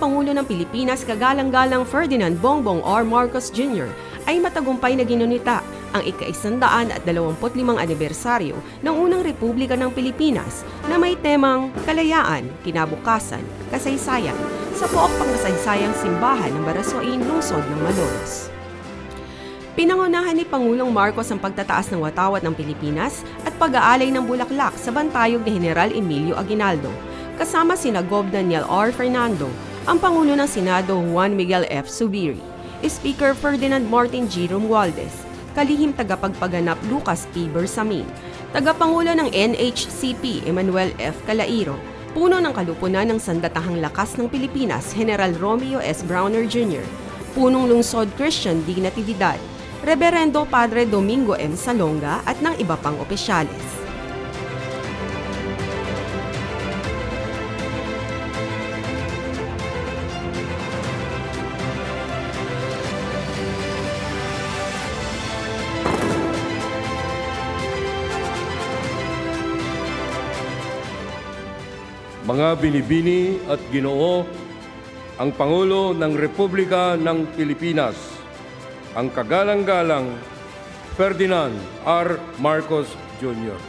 Pangulo ng Pilipinas kagalang-galang Ferdinand Bongbong R. Marcos Jr. ay matagumpay na ginunita ang ika-isandaan at 25 anibersaryo ng unang Republika ng Pilipinas na may temang kalayaan, kinabukasan, kasaysayan sa pook pangkasaysayang simbahan ng Baraswain, lungsod ng Malolos. Pinangunahan ni Pangulong Marcos ang pagtataas ng watawat ng Pilipinas at pag-aalay ng bulaklak sa bantayog ni General Emilio Aguinaldo, kasama sina Gob Daniel R. Fernando, ang Pangulo ng Senado Juan Miguel F. Subiri, Speaker Ferdinand Martin G. Romualdez, kalihim tagapagpaganap Lucas P. Bersamin, tagapangulo ng NHCP Emmanuel F. Calairo, puno ng kalupunan ng sandatahang lakas ng Pilipinas General Romeo S. Browner Jr., punong lungsod Christian D. Natividad, Reverendo Padre Domingo M. Salonga at ng iba pang opisyales. Mga binibini at ginoo, ang Pangulo ng Republika ng Pilipinas, ang kagalang-galang Ferdinand R. Marcos Jr.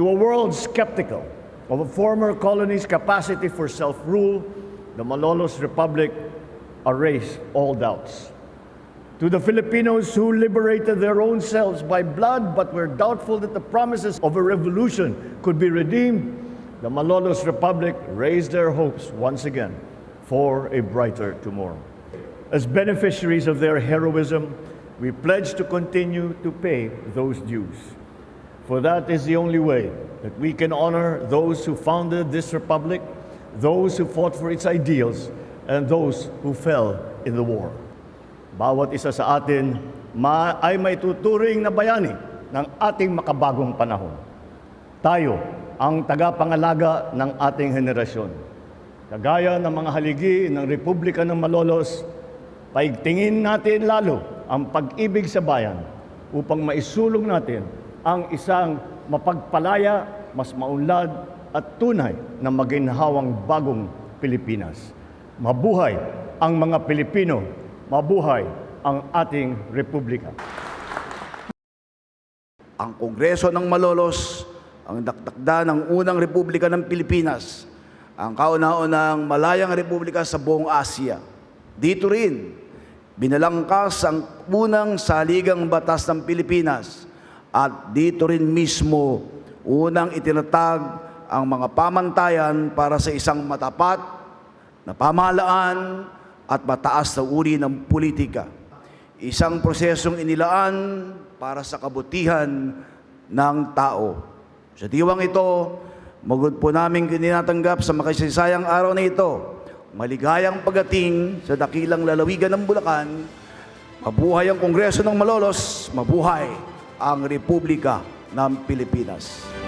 To a world skeptical of a former colony's capacity for self-rule, the Malolos Republic erased all doubts. To the Filipinos who liberated their own selves by blood but were doubtful that the promises of a revolution could be redeemed, the Malolos Republic raised their hopes once again for a brighter tomorrow. As beneficiaries of their heroism, we pledge to continue to pay those dues. For that is the only way that we can honor those who founded this republic, those who fought for its ideals, and those who fell in the war. Bawat isa sa atin ay may tuturing na bayani ng ating makabagong panahon. Tayo ang tagapangalaga ng ating henerasyon. Kagaya ng mga haligi ng Republika ng Malolos, paigtingin natin lalo ang pag-ibig sa bayan upang maisulong natin ang isang mapagpalaya, mas maunlad at tunay na maginhawang bagong Pilipinas. Mabuhay ang mga Pilipino, mabuhay ang ating Republika. ang Kongreso ng Malolos, ang dakdakda ng unang Republika ng Pilipinas, ang kauna-unang malayang republika sa buong Asya. Dito rin, binalangkas ang unang saligang batas ng Pilipinas at dito rin mismo unang itinatag ang mga pamantayan para sa isang matapat na pamahalaan at mataas na uri ng politika. Isang prosesong inilaan para sa kabutihan ng tao. Sa diwang ito, magod po namin kininatanggap sa makasaysayang araw na ito, maligayang pagating sa dakilang lalawigan ng Bulacan, mabuhay ang Kongreso ng Malolos, mabuhay ang Republika ng Pilipinas.